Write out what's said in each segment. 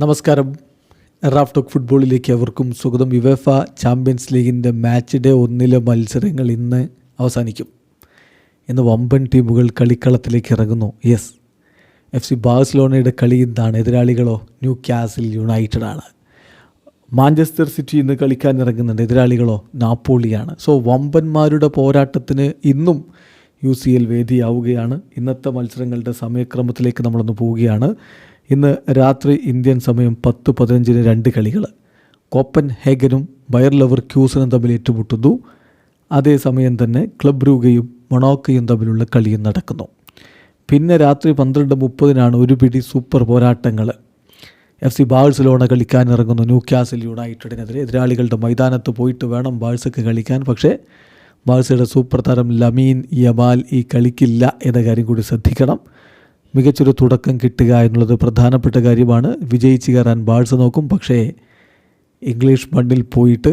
നമസ്കാരം. Raf talk ഫുട്ബോളിലേക്ക് അവർക്കും സ്വാഗതം. യുവേഫ ചാമ്പ്യൻസ് ലീഗിന്റെ മാച്ച് ഡേ ഒന്നിലെ മത്സരങ്ങൾ ഇന്ന് അവസാനിക്കും. ഇന്ന് വമ്പൻ ടീമുകൾ കളിക്കളത്തിലേക്ക് ഇറങ്ങുന്നു. യെസ് എഫ് സി ബാഴ്സലോണയുടെ കളി എന്താണ് എതിരാളികളോ ന്യൂ ക്യാസിൽ യുണൈറ്റഡ് ആണ്. മാഞ്ചസ്റ്റർ സിറ്റി ഇന്ന് കളിക്കാൻ ഇറങ്ങുന്നുണ്ട്. എതിരാളികളോ നാപ്പോളിയാണ്. സോ വമ്പന്മാരുടെ പോരാട്ടത്തിന് ഇന്നും യു സി എൽ വേദിയാവുകയാണ്. ഇന്നത്തെ മത്സരങ്ങളുടെ സമയക്രമത്തിലേക്ക് നമ്മളൊന്ന് പോവുകയാണ്. ഇന്ന് രാത്രി ഇന്ത്യൻ സമയം പത്ത് പതിനഞ്ചിന് രണ്ട് കളികൾ കോപ്പൻ ഹേഗനും ബയർ ലവർ ക്യൂസനും തമ്മിൽ ഏറ്റുമുട്ടുന്നു. അതേസമയം തന്നെ ക്ലബ് രൂഗയും മൊണോക്കയും തമ്മിലുള്ള കളിയും നടക്കുന്നു. പിന്നെ രാത്രി പന്ത്രണ്ട് മുപ്പതിനാണ് ഒരു പിടി സൂപ്പർ പോരാട്ടങ്ങൾ എഫ് സി ബാഴ്സലോണ കളിക്കാൻ ന്യൂക്യാസിൽ യുണൈറ്റഡിനെതിരെ. എതിരാളികളുടെ മൈതാനത്ത് പോയിട്ട് വേണം ബാഴ്സക്ക് കളിക്കാൻ. പക്ഷേ ബാഴ്സയുടെ സൂപ്പർ താരം ലമീൻ യമാൽ ഈ കളിക്കില്ല എന്ന കാര്യം കൂടി ശ്രദ്ധിക്കണം. മികച്ചൊരു തുടക്കം കിട്ടുക എന്നുള്ളത് പ്രധാനപ്പെട്ട കാര്യമാണ്. വിജയിച്ച് കയറാൻ ബാഴ്സ നോക്കും. പക്ഷേ ഇംഗ്ലീഷ് മണ്ണിൽ പോയിട്ട്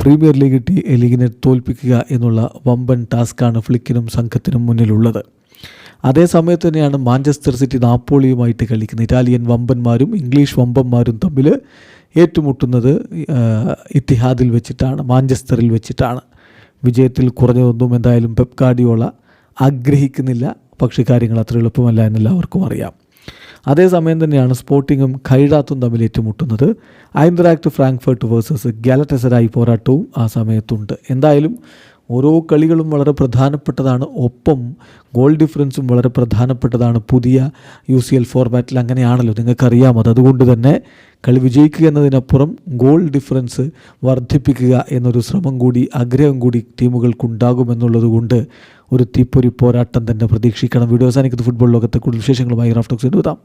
പ്രീമിയർ ലീഗ് ടി ലീഗിനെ തോൽപ്പിക്കുക എന്നുള്ള വമ്പൻ ടാസ്ക്കാണ് ഫ്ലിക്കിനും സംഘത്തിനും മുന്നിലുള്ളത്. അതേ സമയത്ത് തന്നെയാണ് മാഞ്ചസ്റ്റർ സിറ്റി നാപ്പോളിയുമായിട്ട് കളിക്കുന്നത്. ഇറ്റാലിയൻ വമ്പന്മാരും ഇംഗ്ലീഷ് വമ്പന്മാരും തമ്മിൽ ഏറ്റുമുട്ടുന്നത് ഇത്തിഹാദിൽ വെച്ചിട്ടാണ് മാഞ്ചസ്റ്ററിൽ വെച്ചിട്ടാണ്. വിജയത്തിൽ കുറഞ്ഞതൊന്നും എന്തായാലും പെപ് ഗാർഡിയോള ആഗ്രഹിക്കുന്നില്ല. പക്ഷേ കാര്യങ്ങൾ അത്ര എളുപ്പമല്ല എന്നെല്ലാവർക്കും അറിയാം. അതേസമയം തന്നെയാണ് സ്പോർട്ടിങ്ങും ഖൈഡാത്തും തമ്മിൽ ഏറ്റുമുട്ടുന്നത്. ഐന്ദ്രാക്ട് ഫ്രാങ്ക്ഫർട്ട് വേഴ്സസ് ഗാലറ്റസരായി പോരാട്ടവും ആ സമയത്തുണ്ട്. എന്തായാലും ഓരോ കളികളും വളരെ പ്രധാനപ്പെട്ടതാണ്. ഒപ്പം ഗോൾ ഡിഫറൻസും വളരെ പ്രധാനപ്പെട്ടതാണ്. പുതിയ യു സി എൽ ഫോർമാറ്റിൽ അങ്ങനെയാണല്ലോ. നിങ്ങൾക്കറിയാം അത്. അതുകൊണ്ട് തന്നെ കളി വിജയിക്കുക എന്നതിനപ്പുറം ഗോൾ ഡിഫറൻസ് വർദ്ധിപ്പിക്കുക എന്നൊരു ശ്രമം കൂടി ആഗ്രഹം കൂടി ടീമുകൾക്കുണ്ടാകുമെന്നുള്ളതുകൊണ്ട് ഒരു തീപ്പൊരി പോരാട്ടം തന്നെ പ്രതീക്ഷിക്കണം. വീഡിയോ അവസാനിക്കുന്ന. ഫുട്ബോൾ ലോകത്തെ കൂടുതൽ വിശേഷങ്ങളുമായി റാഫ്റ്റോക്സ് എഴുതാം